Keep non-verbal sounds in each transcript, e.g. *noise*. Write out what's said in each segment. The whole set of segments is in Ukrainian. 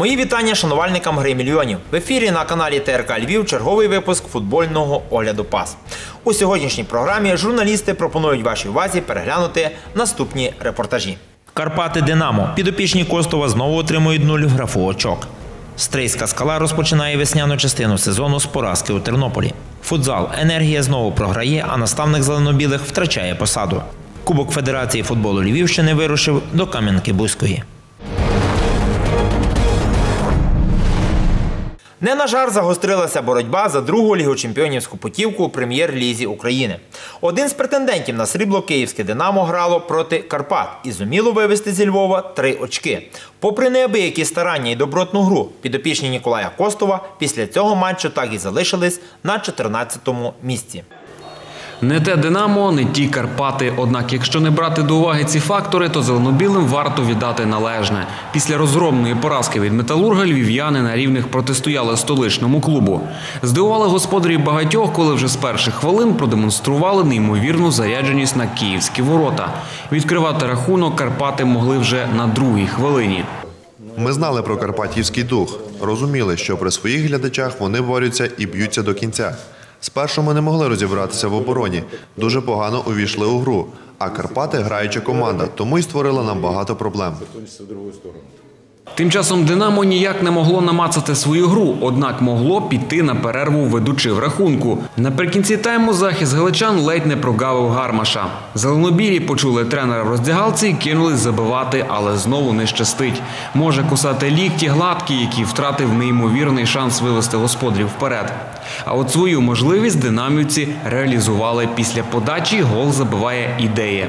Мої вітання шанувальникам гри мільйонів. В ефірі на каналі ТРК Львів черговий випуск футбольного огляду пас. У сьогоднішній програмі журналісти пропонують вашій увазі переглянути наступні репортажі. Карпати Динамо. Підопічні Костова знову отримують нуль графу очок. Стрийська скала розпочинає весняну частину сезону з поразки у Тернополі. Футзал. Енергія знову програє, а наставник зеленобілих втрачає посаду. Кубок Федерації футболу Львівщини вирушив до Кам'янки-Бузької. Не на жар загострилася боротьба за другу лігу чемпіонівську путівку у прем'єр-лізі України. Один з претендентів на срібло київське Динамо грало проти Карпат і зуміло вивести зі Львова три очки. Попри неабиякі старання і добротну гру, підопічні Ніколая Костова після цього матчу так і залишились на 14-му місці. Не те Динамо, не ті Карпати. Однак, якщо не брати до уваги ці фактори, то зеленобілим варто віддати належне. Після розгромної поразки від металурга львів'яни на рівних протистояли столичному клубу. Здивували господарів багатьох, коли вже з перших хвилин продемонстрували неймовірну зарядженість на київські ворота. Відкривати рахунок Карпати могли вже на другій хвилині. Ми знали про карпатівський дух, розуміли, що при своїх глядачах вони борються і б'ються до кінця. Спершу ми не могли розібратися в обороні, дуже погано увійшли у гру. А Карпати граюча команда, тому й створила нам багато проблем. Тим часом Динамо ніяк не могло намацати свою гру, однак могло піти на перерву, ведучи в рахунку. Наприкінці тайму захист галичан ледь не прогавив гармаша. Зеленобілі почули тренера в роздягалці і кинулись забивати, але знову не щастить. Може кусати лікті гладкі, який втратив неймовірний шанс вивести господарів вперед. А от свою можливість динамівці реалізували після подачі. Гол забиває ідея.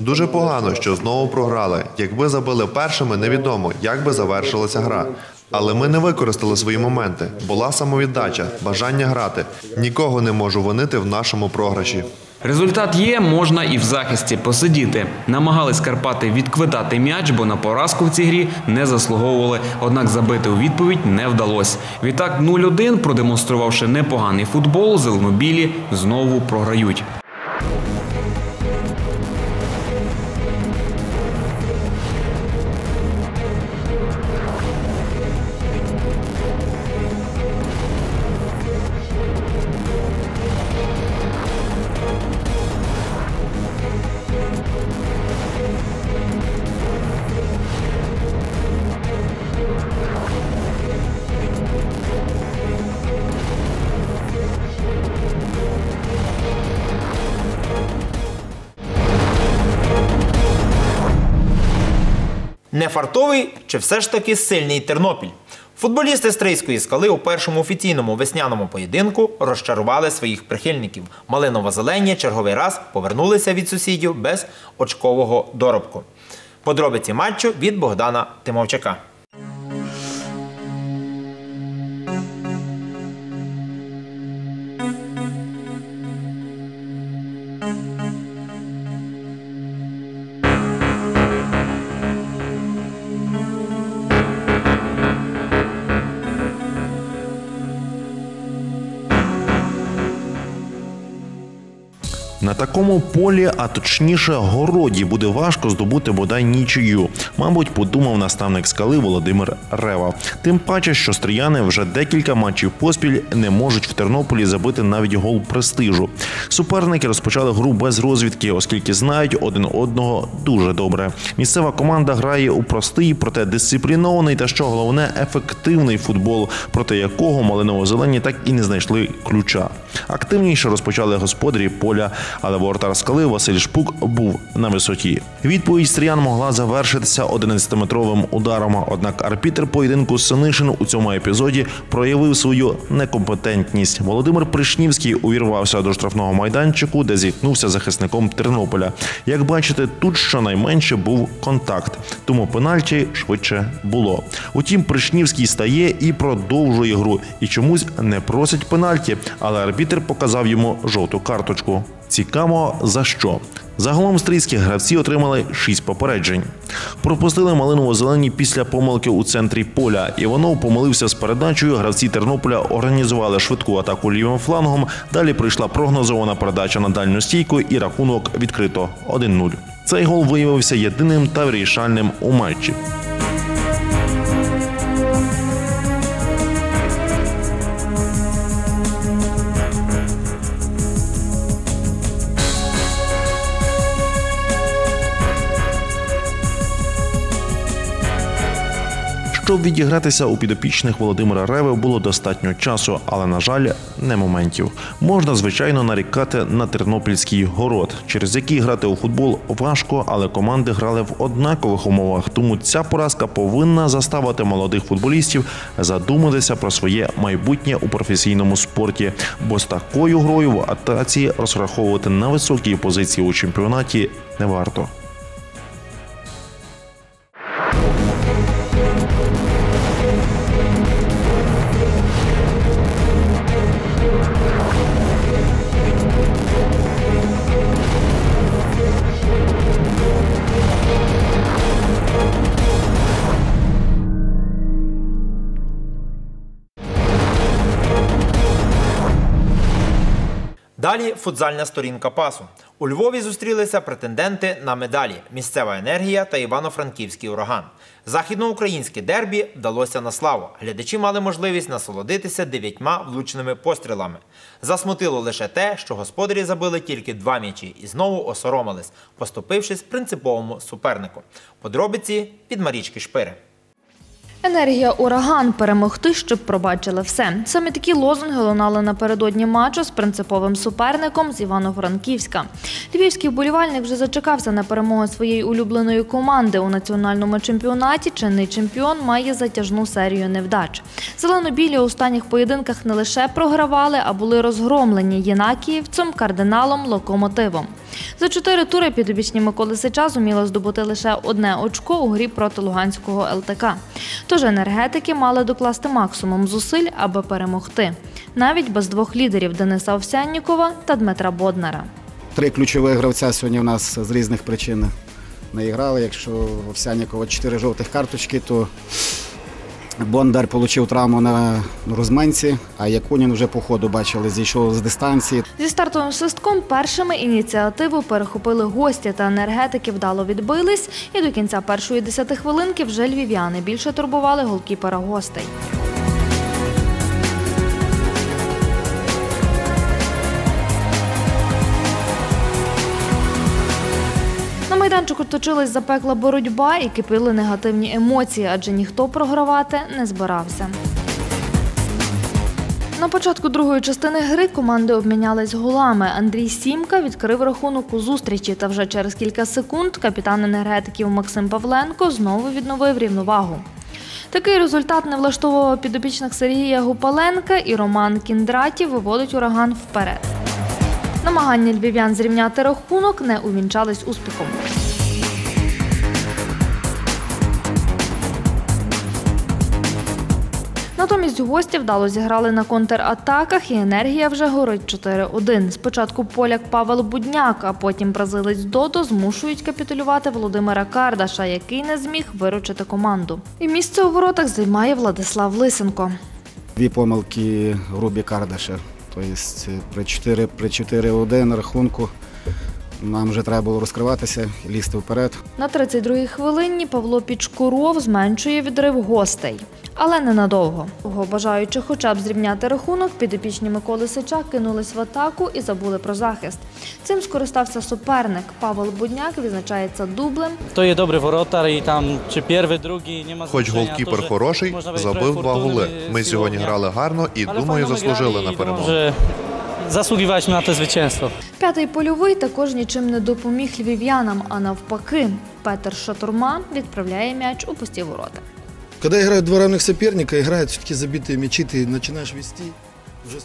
Дуже погано, що знову програли. Якби забили першими, невідомо, як би завершилася гра. Але ми не використали свої моменти. Була самовіддача, бажання грати. Нікого не можу винити в нашому програші. Результат є, можна і в захисті посидіти. Намагались Карпати відквитати м'яч, бо на поразку в цій грі не заслуговували. Однак забити у відповідь не вдалося. Відтак 0-1, продемонструвавши непоганий футбол, зеленобілі знову програють. Нефартовий чи все ж таки сильний Тернопіль? Футболісти Стрийської скали у першому офіційному весняному поєдинку розчарували своїх прихильників. Малинова зелені черговий раз повернулися від сусідів без очкового доробку. Подробиці матчу від Богдана Тимовчака. Такому полі, а точніше городі, буде важко здобути бодай нічию. Мабуть, подумав наставник скали Володимир Рева. Тим паче, що стріяни вже декілька матчів поспіль не можуть в Тернополі забити навіть гол престижу. Суперники розпочали гру без розвідки, оскільки знають один одного дуже добре. Місцева команда грає у простий, проте дисциплінований та що головне ефективний футбол, проти якого малиново-зелені так і не знайшли ключа. Активніше розпочали господарі поля, але воротар скали Василь Шпук був на висоті. Відповідь стріян могла завершитися 11-метровим ударом. Однак арбітр поєдинку Синишин у цьому епізоді проявив свою некомпетентність. Володимир Пришнівський увірвався до штрафного майданчику, де зіткнувся захисником Тернополя. Як бачите, тут щонайменше був контакт, тому пенальті швидше було. Утім, Пришнівський стає і продовжує гру, і чомусь не просить пенальті, але арбітр показав йому жовту карточку. Цікаво за що. Загалом стрійські гравці отримали шість попереджень. Пропустили малиново-зелені після помилки у центрі поля. Іванов помилився з передачею. Гравці Тернополя організували швидку атаку лівим флангом. Далі прийшла прогнозована передача на дальню стійку і рахунок відкрито 1-0. Цей гол виявився єдиним та вирішальним у матчі. Щоб відігратися у підопічних Володимира Реви було достатньо часу, але на жаль, не моментів. Можна звичайно нарікати на тернопільський город, через який грати у футбол важко, але команди грали в однакових умовах. Тому ця поразка повинна заставити молодих футболістів задуматися про своє майбутнє у професійному спорті, бо з такою грою в атаці розраховувати на високі позиції у чемпіонаті не варто. Далі футзальна сторінка пасу. У Львові зустрілися претенденти на медалі місцева енергія та Івано-Франківський ураган. Західноукраїнське дербі вдалося на славу. Глядачі мали можливість насолодитися дев'ятьма влучними пострілами. Засмутило лише те, що господарі забили тільки два м'ячі і знову осоромились, поступившись принциповому супернику. Подробиці від Марічки Шпири. Енергія ураган перемогти, щоб пробачили все. Саме такі лозунги лунали напередодні матчу з принциповим суперником з Івано-Франківська. Львівський вболівальник вже зачекався на перемогу своєї улюбленої команди у національному чемпіонаті. Чинний чемпіон має затяжну серію невдач. Зелено-білі у останніх поєдинках не лише програвали, а були розгромлені Єнакіївцем, кардиналом, локомотивом. За чотири тури підопічні Миколи Сича зуміли здобути лише одне очко у грі проти Луганського ЛТК. Тож енергетики мали докласти максимум зусиль, аби перемогти. Навіть без двох лідерів Дениса Овсяннікова та Дмитра Боднара. Три ключові гравця сьогодні в нас з різних причин не грали. Якщо Овсяннікова чотири жовтих карточки, то Бондар отримав травму на розминці, а Якунін вже по ходу бачили, зійшов з дистанції. Зі стартовим свистком першими ініціативу перехопили гості та енергетики вдало відбились. І до кінця першої десяти хвилинки вже львів'яни більше турбували голкіпера гостей. Майданчику точилась запекла боротьба і кипіли негативні емоції, адже ніхто програвати не збирався. На початку другої частини гри команди обмінялись голами. Андрій Сімка відкрив рахунок у зустрічі, та вже через кілька секунд капітан енергетиків Максим Павленко знову відновив рівновагу. Такий результат не влаштовував підопічних Сергія Гупаленка і Роман Кіндратів виводить ураган вперед. Намагання львів'ян зрівняти рахунок не увінчались успіхом. Натомість гості вдало зіграли на контратаках, і енергія вже горить 4-1. Спочатку поляк Павел Будняк, а потім бразилець Додо змушують капітулювати Володимира Кардаша, який не зміг виручити команду. І місце у воротах займає Владислав Лисенко. Дві помилки грубі Кардаша. Тобто при 4 при 4-1 рахунку нам вже треба було розкриватися, лізти вперед. На 32-й хвилині Павло Пічкуров зменшує відрив гостей. Але ненадовго. Того бажаючи хоча б зрівняти рахунок, підопічні Миколи Сича кинулись в атаку і забули про захист. Цим скористався суперник. Павел Будняк відзначається дублем. To jest dobry worotar i tam czy pierwszy, drugi, nie ma Хоч голкіпер хороший, забив два голи. Ми сьогодні грали гарно і думаю, заслужили на перемогу Że zasługiwaliśmy na to zwycięstwo. П'ятий польовий також нічим не допоміг львів'янам, а навпаки, Петер Шатурма відправляє м'яч у пусті ворота. Когда играют два равных соперника, играют все-таки забитые мячи, ты начинаешь вести.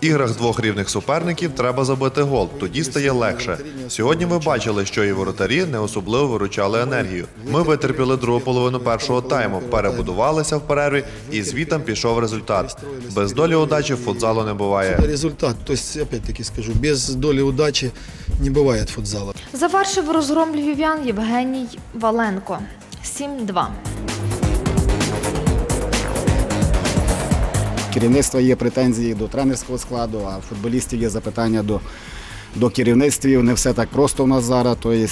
іграх двох рівних суперників треба забити гол, тоді стає легше. Сьогодні ви бачили, що і воротарі не особливо виручали енергію. Ми витерпіли другу половину першого тайму, перебудувалися в перерві, і звітом пішов результат. Без долі удачі в футзалу не буває. Результат. То есть, опять-таки скажу, без доли удачи не бывает футзала. Завершив розгром львів'ян Євгеній Валенко. 7-2. Керівництва є претензії до тренерського складу, а футболістів є запитання до, до керівництвів. Не все так просто у нас зараз. Тобто,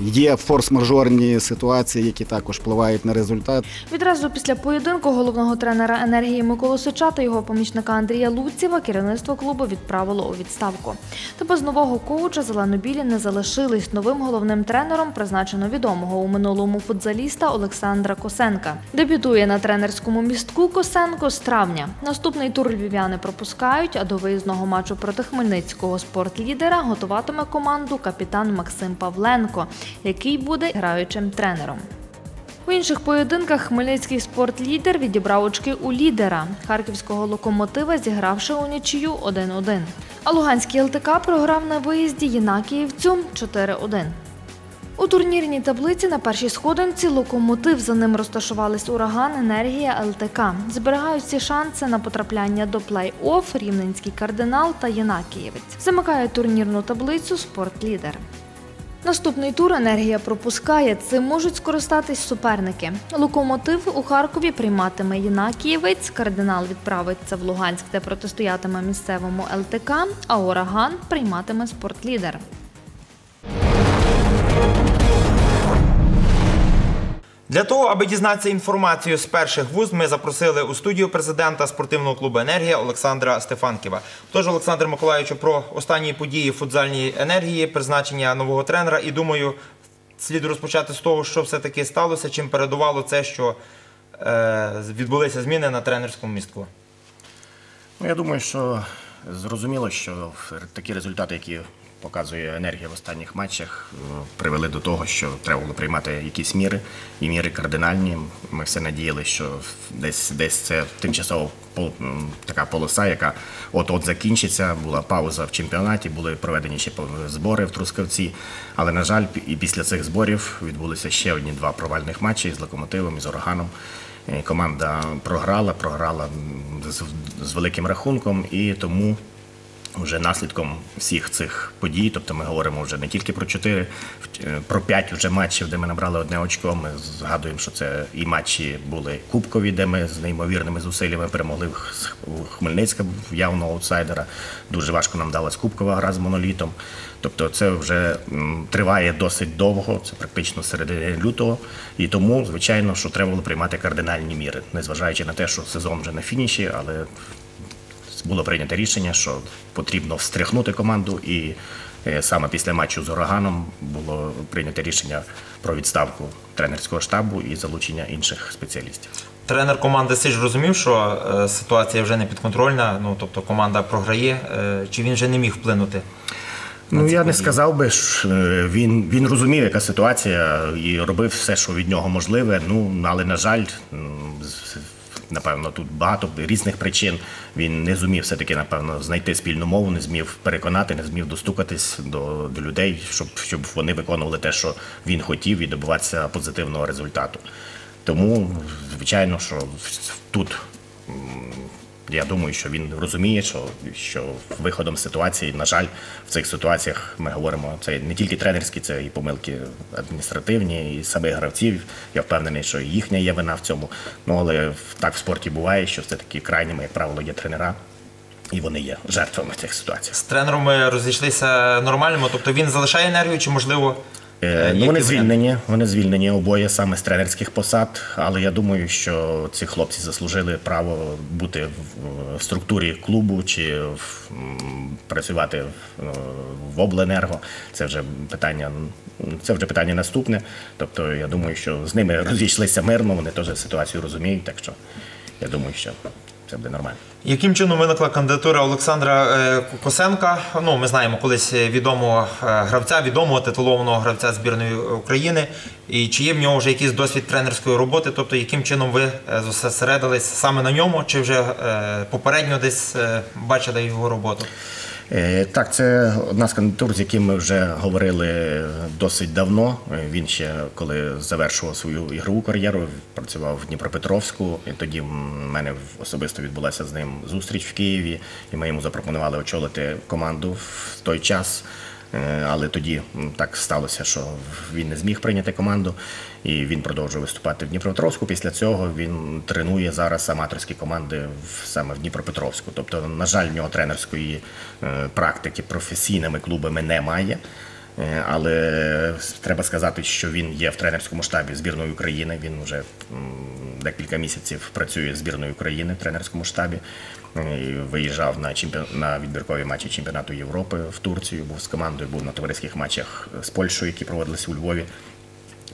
Є форс-мажорні ситуації, які також впливають на результат. Відразу після поєдинку головного тренера енергії Миколу Сича та його помічника Андрія Луціва керівництво клубу відправило у відставку. Та без нового коуча зеленобілі не залишились. Новим головним тренером призначено відомого у минулому футзаліста Олександра Косенка. Дебютує на тренерському містку Косенко з травня. Наступний тур львів'яни пропускають, а до виїзного матчу проти Хмельницького спортлідера готуватиме команду капітан Максим Павленко, який буде граючим тренером. У інших поєдинках хмельницький спортлідер відібрав очки у лідера харківського локомотива, зігравши у нічию 1-1. А Луганський ЛТК програв на виїзді Єнакіївцю 4-1. У турнірній таблиці на першій сходинці локомотив за ним розташувались ураган, енергія ЛТК. Зберігають всі шанси на потрапляння до плей-офф, рівненський кардинал та Єнакієвець. Замикає турнірну таблицю спортлідер. Наступний тур енергія пропускає. Цим можуть скористатись суперники. Локомотив у Харкові прийматиме Єнакієвець, кардинал відправиться в Луганськ, де протистоятиме місцевому ЛТК, а ураган прийматиме спортлідер. Для того, аби дізнатися інформацію з перших вуз, ми запросили у студію президента спортивного клубу Енергія Олександра Стефанківа. Тож, Олександр Миколаївичу, про останні події футзальній енергії, призначення нового тренера. І думаю, слід розпочати з того, що все-таки сталося, чим передувало це, що е, відбулися зміни на тренерському містку. Ну, я думаю, що зрозуміло, що такі результати, які показує енергія в останніх матчах, е, привели до того, що треба було приймати якісь міри, і міри кардинальні. Ми все надіяли, що десь десь це тимчасова пол- така полоса, яка от-от закінчиться. Була пауза в чемпіонаті, були проведені ще збори в Трускавці. Але, на жаль, і після цих зборів відбулися ще одні два провальних матчі з локомотивом і з ураганом. Е, Команда програла, програла з великим рахунком, і тому вже наслідком всіх цих подій, тобто ми говоримо вже не тільки про чотири, про п'ять вже матчів, де ми набрали одне очко. Ми згадуємо, що це і матчі були кубкові, де ми з неймовірними зусиллями перемогли в Хмельницька явного аутсайдера. Дуже важко нам далась кубкова гра з монолітом. Тобто це вже триває досить довго, це практично середини лютого. І тому, звичайно, що треба було приймати кардинальні міри, незважаючи на те, що сезон вже на фініші, але було прийнято рішення, що потрібно встряхнути команду, і е, саме після матчу з ураганом було прийнято рішення про відставку тренерського штабу і залучення інших спеціалістів. Тренер команди Сич розумів, що е, ситуація вже не підконтрольна, ну тобто команда програє. Е, чи він вже не міг вплинути? Ну я не сказав би, що він, він розумів, яка ситуація, і робив все, що від нього можливе. Ну але на жаль, напевно, тут багато різних причин. Він не зумів все-таки, напевно, знайти спільну мову, не змів переконати, не змів достукатись до, до людей, щоб, щоб вони виконували те, що він хотів, і добиватися позитивного результату. Тому, звичайно, що тут я думаю, що він розуміє, що, що виходом ситуації, на жаль, в цих ситуаціях ми говоримо, це не тільки тренерські, це і помилки адміністративні, і самих гравців. Я впевнений, що їхня є вина в цьому. Ну але так в спорті буває, що все-таки крайніми, як правило, є тренера, і вони є жертвами цих ситуацій. З тренером ми розійшлися нормально, тобто він залишає енергію, чи можливо. Е, які Ну, вони звільнені, вони звільнені обоє саме з тренерських посад, але я думаю, що ці хлопці заслужили право бути в в структурі клубу чи в, працювати е, в обленерго. Це вже питання. Це вже питання наступне. Тобто, я думаю, що з ними *laughs* розійшлися мирно, вони теж ситуацію розуміють, так що я думаю, що це буде нормально. Яким чином виникла кандидатура Олександра е, Косенка? Ну, ми знаємо колись відомого е, гравця, відомого титулованого гравця збірної України. І чи є в нього вже якийсь досвід тренерської роботи? Тобто, яким чином ви е, зосередились саме на ньому, чи вже попередньо десь бачили його роботу? Е, Так, це одна з кандидатур, з яким ми вже говорили досить давно. Е, Він ще коли завершував свою ігрову кар'єру, працював в Дніпропетровську. І тоді в мене особисто відбулася з ним зустріч в Києві, і ми йому запропонували очолити команду в той час. Е, Але тоді так сталося, що він не зміг прийняти команду, і він продовжує виступати в Дніпропетровську. Після цього він тренує зараз аматорські команди саме в Дніпропетровську. Тобто, на жаль, в нього тренерської е, практики професійними клубами немає. Е, Але треба сказати, що він є в тренерському штабі збірної України. Він вже декілька місяців працює з збірною України в тренерському штабі. Е, Виїжджав на чемпіон... на відбіркові матчі чемпіонату Європи в Турцію. Був з командою, був на товариських матчах з Польщею, які проводилися у Львові.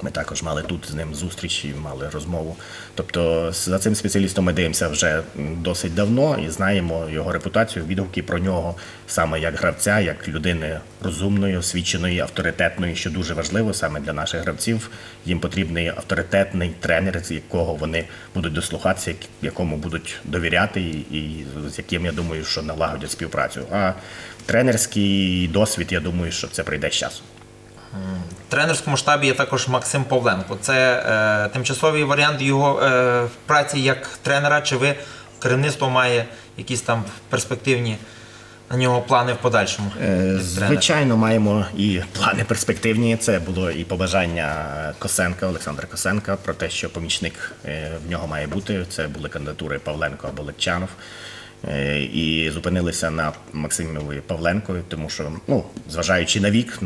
Ми також мали тут з ним зустріч і мали розмову. Тобто за цим спеціалістом ми дивимося вже досить давно і знаємо його репутацію, відгуки про нього саме як гравця, як людини розумної, освіченої, авторитетної, що дуже важливо саме для наших гравців. Їм потрібний авторитетний тренер, з якого вони будуть дослухатися, якому будуть довіряти, і з яким я думаю, що налагодять співпрацю. А тренерський досвід, я думаю, що це прийде з часом. В тренерському штабі є також Максим Павленко. Це е, тимчасовий варіант його е, праці як тренера. Чи ви керівництво має якісь там перспективні на нього плани в подальшому? Е. Звичайно, маємо і плани перспективні. Це було і побажання Косенка, Олександра Косенка про те, що помічник е, в нього має бути. Це були кандидатури Павленко або Легчанов. Е, І зупинилися на Максимові Павленкові, тому що, ну, зважаючи на вік,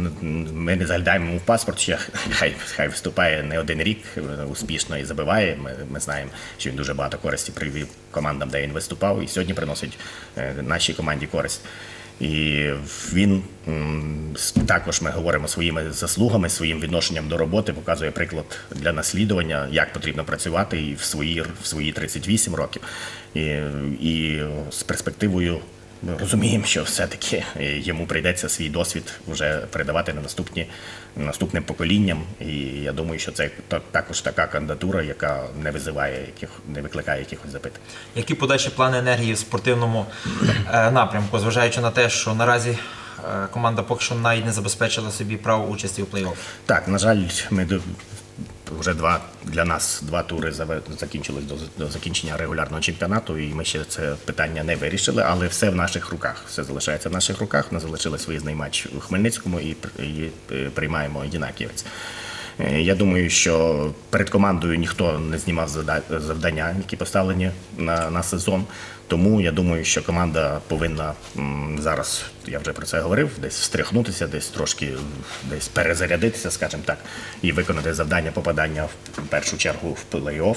ми не заглядаємо йому в паспорт, ще хай, хай виступає не один рік успішно і забиває. Ми, ми знаємо, що він дуже багато користі привів командам, де він виступав, і сьогодні приносить е, нашій команді користь. І він також ми говоримо своїми заслугами, своїм відношенням до роботи, показує приклад для наслідування, як потрібно працювати і в свої, в свої 38 років. І, і з перспективою ми розуміємо, що все-таки е, йому прийдеться свій досвід вже передавати на наступні наступним поколінням. І я думаю, що це та- також така кандидатура, яка не визиває яких не викликає якихось запитань. Які подальші плани енергії в спортивному е, напрямку, зважаючи на те, що наразі е, команда поки що навіть не забезпечила собі право участі у плей-офф? Так, на жаль, ми вже два для нас два тури закінчились до, закінчення регулярного чемпіонату, і ми ще це питання не вирішили, але все в наших руках. Все залишається в наших руках. Ми залишились виїзний матч у Хмельницькому і, пр- і приймаємо Єнаківець. Е, Я думаю, що перед командою ніхто не знімав завдання, які поставлені на, на сезон. Тому я думаю, що команда повинна зараз, я вже про це говорив, десь встряхнутися, десь трошки десь перезарядитися, скажімо так, і виконати завдання попадання в першу чергу в плей-офф.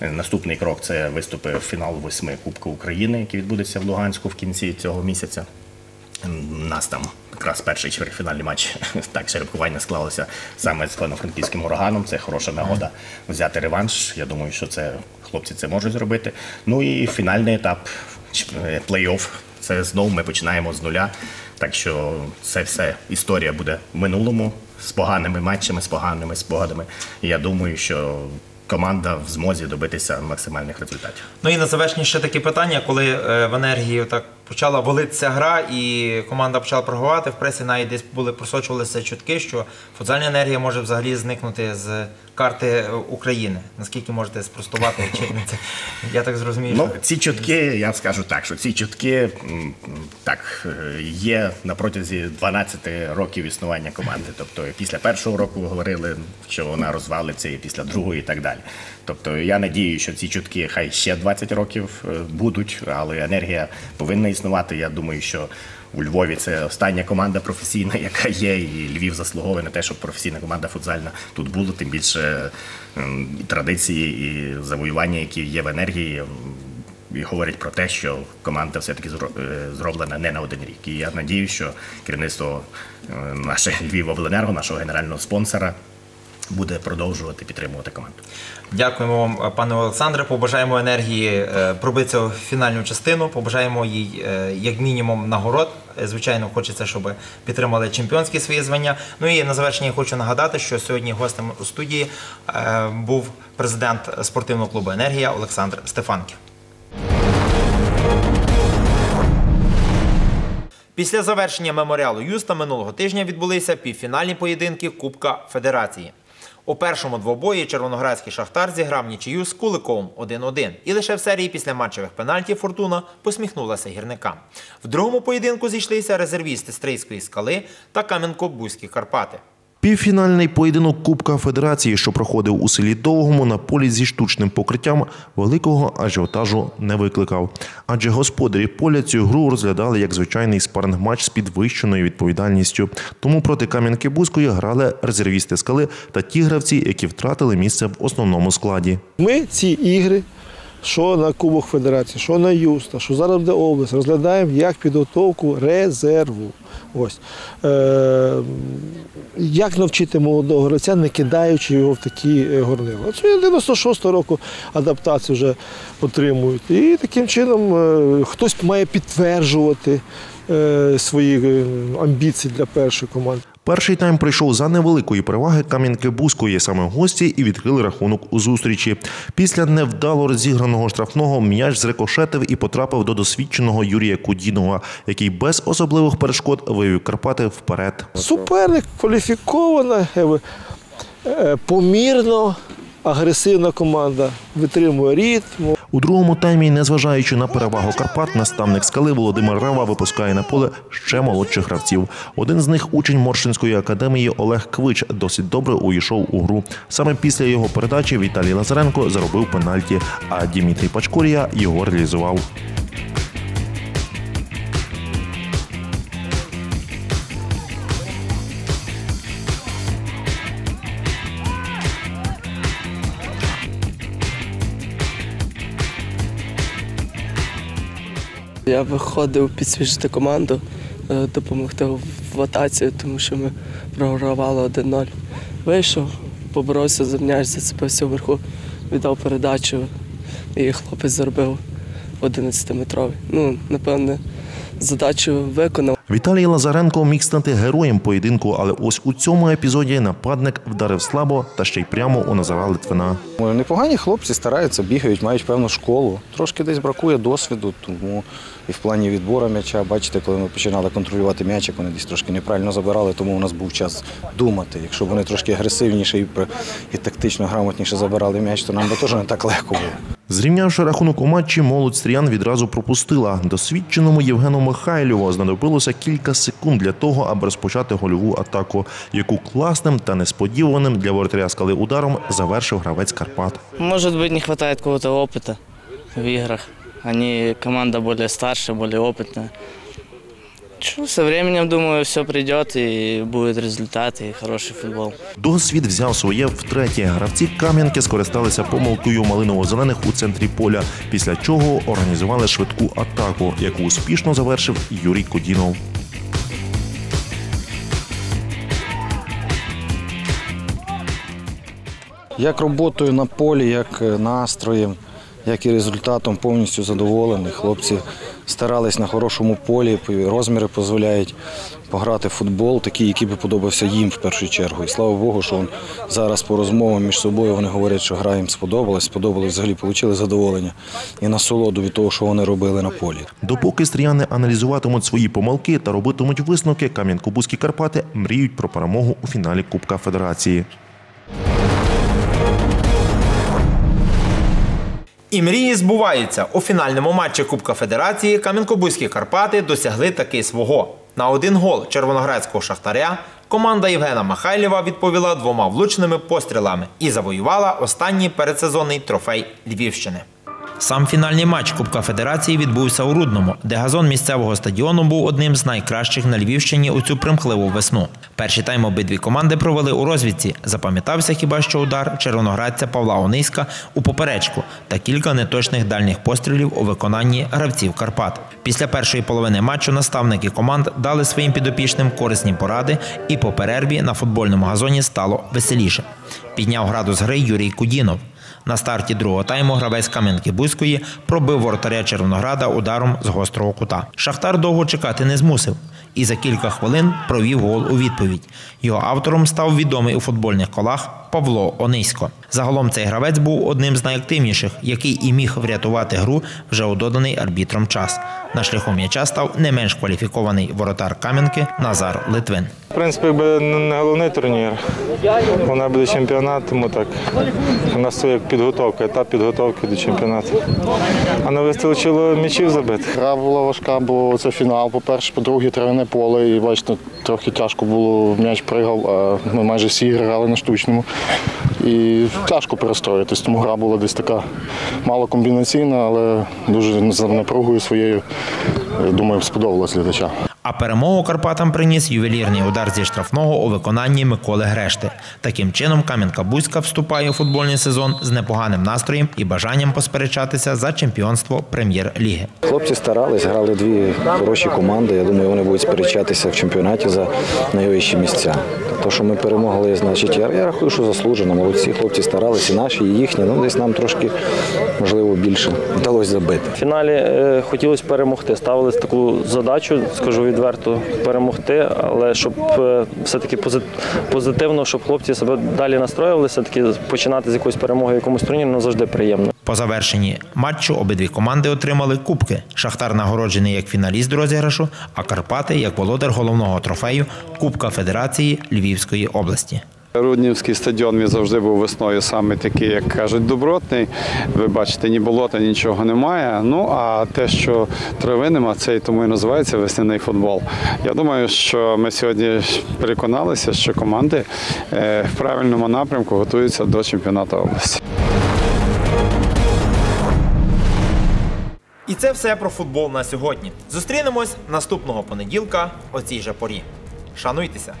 Е, Наступний крок це виступи в фінал восьми Кубку України, який відбудеться в Луганську в кінці цього місяця. Нас там якраз перший чвертьфінальний матч *laughs* так черепкування склалося саме з Івано-Франківським ураганом. Це хороша нагода взяти реванш. Я думаю, що це хлопці це можуть зробити. Ну і фінальний етап е, плей-офф. Це знову ми починаємо з нуля. Так що це все історія буде в минулому з поганими матчами, з поганими спогадами. Я думаю, що команда в змозі добитися максимальних результатів. Ну і на завершення ще таке питання, коли е, в енергії так почала валитися гра, і команда почала програвати. В пресі навіть десь були просочувалися чутки, що футзальна енергія може взагалі зникнути з карти е, України. Наскільки можете спростувати? Чи це я так зрозумів? Ну, ці чутки, я скажу так, що ці чутки так е, є на протязі 12 років існування команди. Тобто після першого року говорили, що вона розвалиться, і після другого, і так далі. Тобто я надію, що ці чутки хай ще 20 років е, будуть, але енергія повинна існувати. Я думаю, що у Львові це остання команда професійна, *laughs* яка є, і Львів заслуговує на те, щоб професійна команда футзальна тут була, тим більше ем, традиції і завоювання, які є в енергії. ем, І говорять про те, що команда все-таки е, зроблена не на один рік. І я надію, що керівництво е, наше *laughs* Львівобленерго, нашого генерального спонсора, буде продовжувати підтримувати команду. Дякуємо вам, пане Олександре. Побажаємо енергії е, пробитися в фінальну частину. Побажаємо їй е, як мінімум нагород. Е, Звичайно, хочеться, щоб підтримали чемпіонські свої звання. Ну і на завершення хочу нагадати, що сьогодні гостем у студії був президент спортивного клубу Енергія Олександр Стефанків. Після завершення меморіалу Юста минулого тижня відбулися півфінальні поєдинки Кубка Федерації. У першому двобої червоноградський шахтар зіграв нічию з Куликовим 1-1. І лише в серії після матчевих пенальтів Фортуна посміхнулася гірникам. В другому поєдинку зійшлися резервісти Стрийської скали та Кам'янко-Бузькі Карпати. Півфінальний поєдинок Кубка Федерації, що проходив у селі Довгому на полі зі штучним покриттям, великого ажіотажу не викликав. Адже господарі поля цю гру розглядали як звичайний спаринг-матч з підвищеною відповідальністю. Тому проти Кам'янки Бузької грали резервісти скали та ті гравці, які втратили місце в основному складі. Ми ці ігри, що на Кубок Федерації, що на Юста, що зараз буде область, розглядаємо як підготовку резерву. Ось. Е, як навчити молодого гравця, не кидаючи його в такі е, горнила. Це 96-го року адаптацію вже отримують. І таким чином е, хтось має підтверджувати е, свої е, амбіції для першої команди. Перший тайм прийшов за невеликої переваги Кам'янки Бузької саме гості і відкрили рахунок у зустрічі. Після невдало розіграного штрафного м'яч зрикошетив і потрапив до досвідченого Юрія Кудінова, який без особливих перешкод вивів Карпати вперед. Суперник кваліфікована, е, е, помірно, агресивна команда, витримує ритм. У другому таймі, незважаючи на перевагу Карпат, наставник скали Володимир Рава випускає на поле ще молодших гравців. Один з них учень Моршинської академії Олег Квич досить добре увійшов у гру. Саме після його передачі Віталій Лазаренко заробив пенальті, а Дімітрій Пачкурія його реалізував. Я виходив підсвіжити команду, е, допомогти в атаці, тому що ми програвали 1-0. Вийшов, поборовся за м'яч, зацепився вверху, віддав передачу, і хлопець заробив 11-метровий. Ну, напевне, задачу виконав. Віталій Лазаренко міг стати героєм поєдинку, але ось у цьому епізоді нападник вдарив слабо та ще й прямо у Назара Литвина. Непогані хлопці стараються, бігають, мають певну школу. Трошки десь бракує досвіду, тому і в плані відбору м'яча, бачите, коли ми починали контролювати м'ячик, вони десь трошки неправильно забирали, тому у нас був час думати. Якщо б вони трошки агресивніше і, тактично грамотніше забирали м'яч, то нам би теж не так легко було. Зрівнявши рахунок у матчі, молодь стріян відразу пропустила. Досвідченому Євгену Михайлову знадобилося кілька секунд для того, аби розпочати гольову атаку, яку класним та несподіваним для воротаря скали ударом завершив гравець Карпат. Может быть, не хватает какого-то опыта в играх. Они команда более старшая, более опытная. Со временем, думаю, все придет и будет результат и хороший футбол. Досвід взяв своє втретє. Гравці Кам'янки скористалися помилкою малиново-зелених у центрі поля, після чого організували швидку атаку, яку успішно завершив Юрій Кодінов. Як роботою на полі, як е, настроєм, як і результатом повністю задоволений. Хлопці старались на хорошому полі, розміри дозволяють пограти в футбол, такий, який би подобався їм в першу чергу. І слава Богу, що зараз по розмовам між собою вони говорять, що гра їм сподобалась, сподобалось, взагалі отримали задоволення і насолоду від того, що вони робили на полі. Допоки стріяни аналізуватимуть свої помилки та робитимуть висновки, Кам'янко-Бузькі Карпати мріють про перемогу у фіналі Кубка Федерації. І мрії збуваються. У фінальному матчі Кубка Федерації Кам'янко-Бузькі Карпати досягли таки свого. На один гол червоноградського шахтаря команда Євгена Махайлєва відповіла двома влучними пострілами і завоювала останній передсезонний трофей Львівщини. Сам фінальний матч Кубка Федерації відбувся у Рудному, де газон місцевого стадіону був одним з найкращих на Львівщині у цю примхливу весну. Перший тайм обидві команди провели у розвідці. Запам'ятався хіба що удар червоноградця Павла Ониська у поперечку та кілька неточних дальніх пострілів у виконанні гравців Карпат. Після першої половини матчу наставники команд дали своїм підопічним корисні поради, і по перерві на футбольному газоні стало веселіше. Підняв градус гри Юрій Кудінов. На старті другого тайму гравець Кам'янки Бузької пробив воротаря Червонограда ударом з гострого кута. Шахтар довго чекати не змусив і за кілька хвилин провів гол у відповідь. Його автором став відомий у футбольних колах Павло Онисько. Загалом цей гравець був одним з найактивніших, який і міг врятувати гру вже у доданий арбітром час. На шляху м'яча став не менш кваліфікований воротар Кам'янки Назар Литвин. В принципі, якби не головний турнір. Вона буде чемпіонат, тому так. У нас це як підготовка, етап підготовки до чемпіонату. А не вистачило м'ячів забити. Гра була важка, бо це фінал, по-перше, по-друге, треба не поле, і бачите, трохи тяжко було, м'яч пригав, а ми майже всі грали на штучному. І тяжко перестроїтись, тому гра була десь така мало комбінаційна, але дуже за напругою своєю, думаю, сподобалась глядачам. А перемогу Карпатам приніс ювелірний удар зі штрафного у виконанні Миколи Грешти. Таким чином, Кам'янка-Бузька вступає у футбольний сезон з непоганим настроєм і бажанням посперечатися за чемпіонство прем'єр-ліги. Хлопці старались, грали дві хороші команди. Я думаю, вони будуть сперечатися в чемпіонаті за найвищі місця. То, що ми перемогли, значить, я, я рахую, що заслужено. Молодці хлопці старалися, і наші, і їхні. Ну, десь нам трошки, можливо, більше вдалося забити. В фіналі е, хотілося перемогти. Ставили таку задачу, скажу відверто, перемогти, але щоб е, все-таки пози- позитивно, щоб хлопці себе далі настроювали, все-таки починати з якоїсь перемоги якомусь турнірі ну, завжди приємно. По завершенні матчу обидві команди отримали кубки. Шахтар нагороджений як фіналіст розіграшу, а Карпати як володар головного трофею Кубка Федерації Львівської області. Руднівський стадіон він завжди був весною саме такий, як кажуть, добротний. Ви бачите, ні болота, нічого немає. Ну а те, що трави нема, це і тому і називається весняний футбол. Я думаю, що ми сьогодні переконалися, що команди е, в правильному напрямку готуються до чемпіонату області. І це все про футбол на сьогодні. Зустрінемось наступного понеділка о цій же порі. Шануйтеся!